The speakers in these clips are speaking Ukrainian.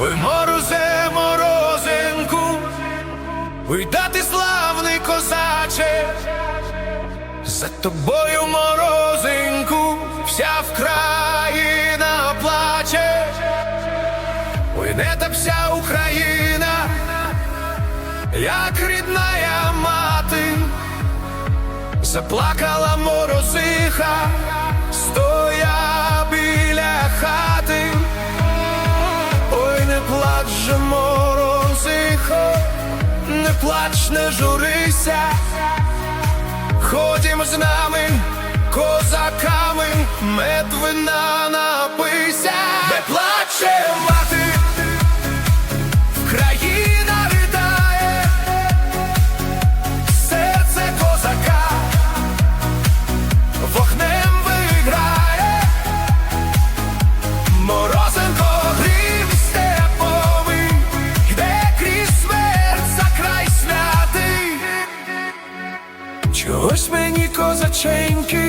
Ой, морозе, морозинку, да славний козаче, за тобою морозинку, вся вкраїна плаче, ой, не та вся Україна, як рідная мати, заплакала морозиха, плач, не журися, ходім з нами, козаками, мед вина change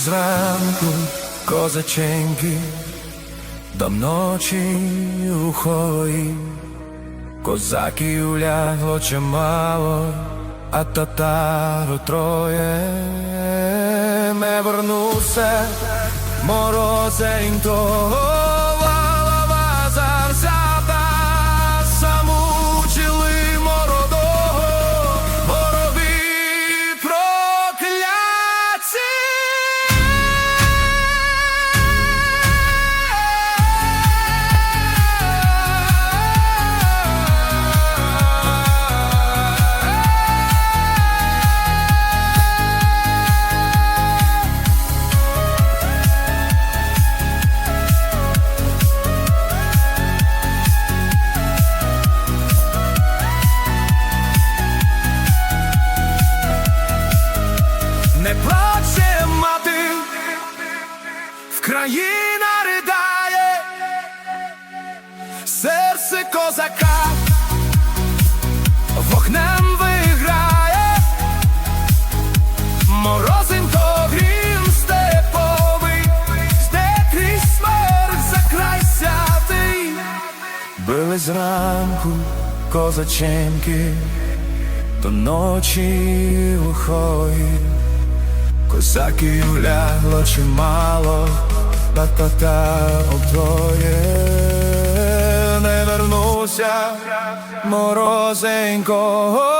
зранку козаченьки, до ночі у хої, козаків лягло чимало, а татару троє. Не вернувся морозень Валава Вкраїна ридає, серце козака вогнем виграє, морозенько грім степовий, жде крізь смерть за край святий. Били зранку козаченьки до ночі лихої. Козаків лягло чимало, та-та-та обдвоє не вернуся морозенько.